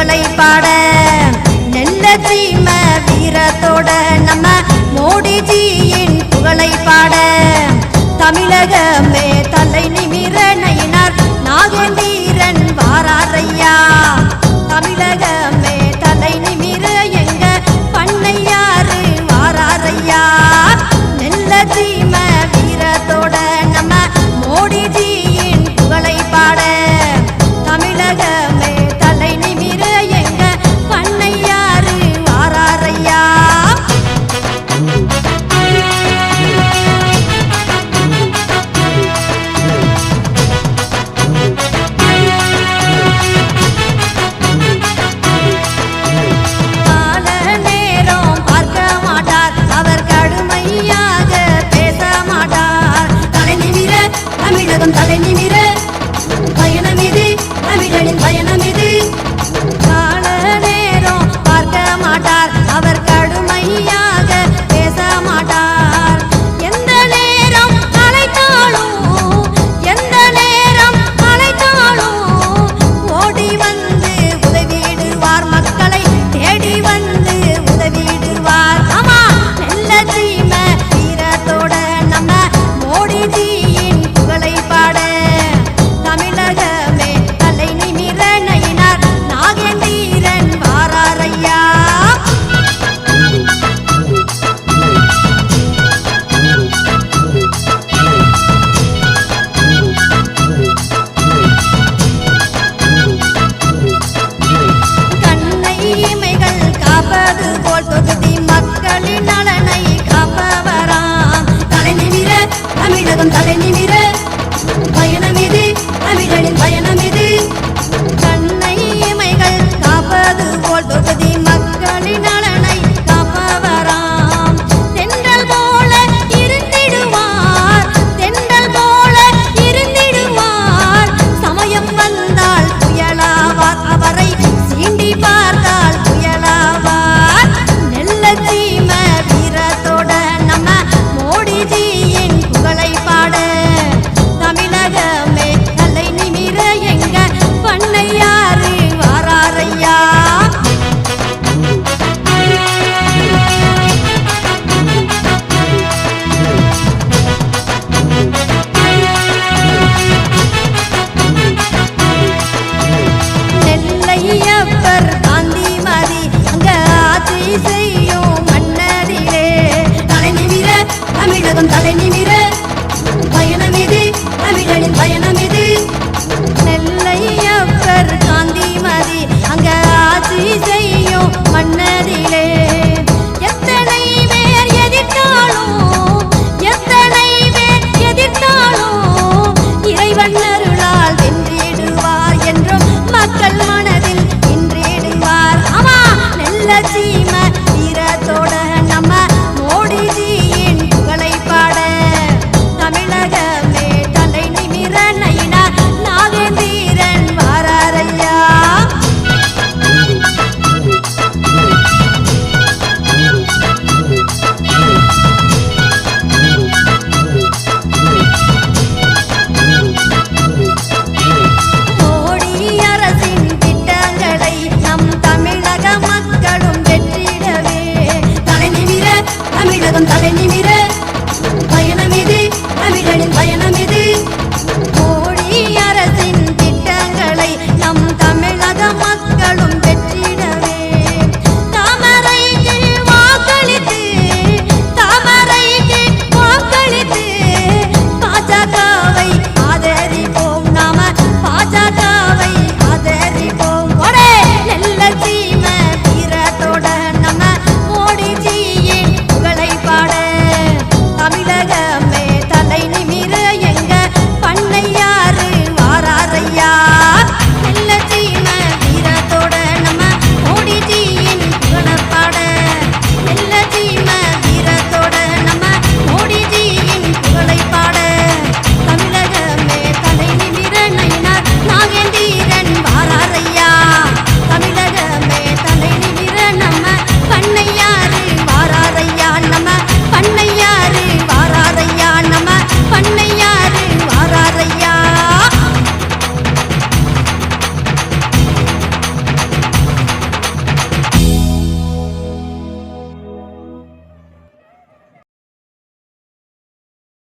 புகழை பாட. நெல்லச்சி வீரத்தோட நம்ம மோடிஜியின் புகழை பாட. தமிழகமே தலை allá.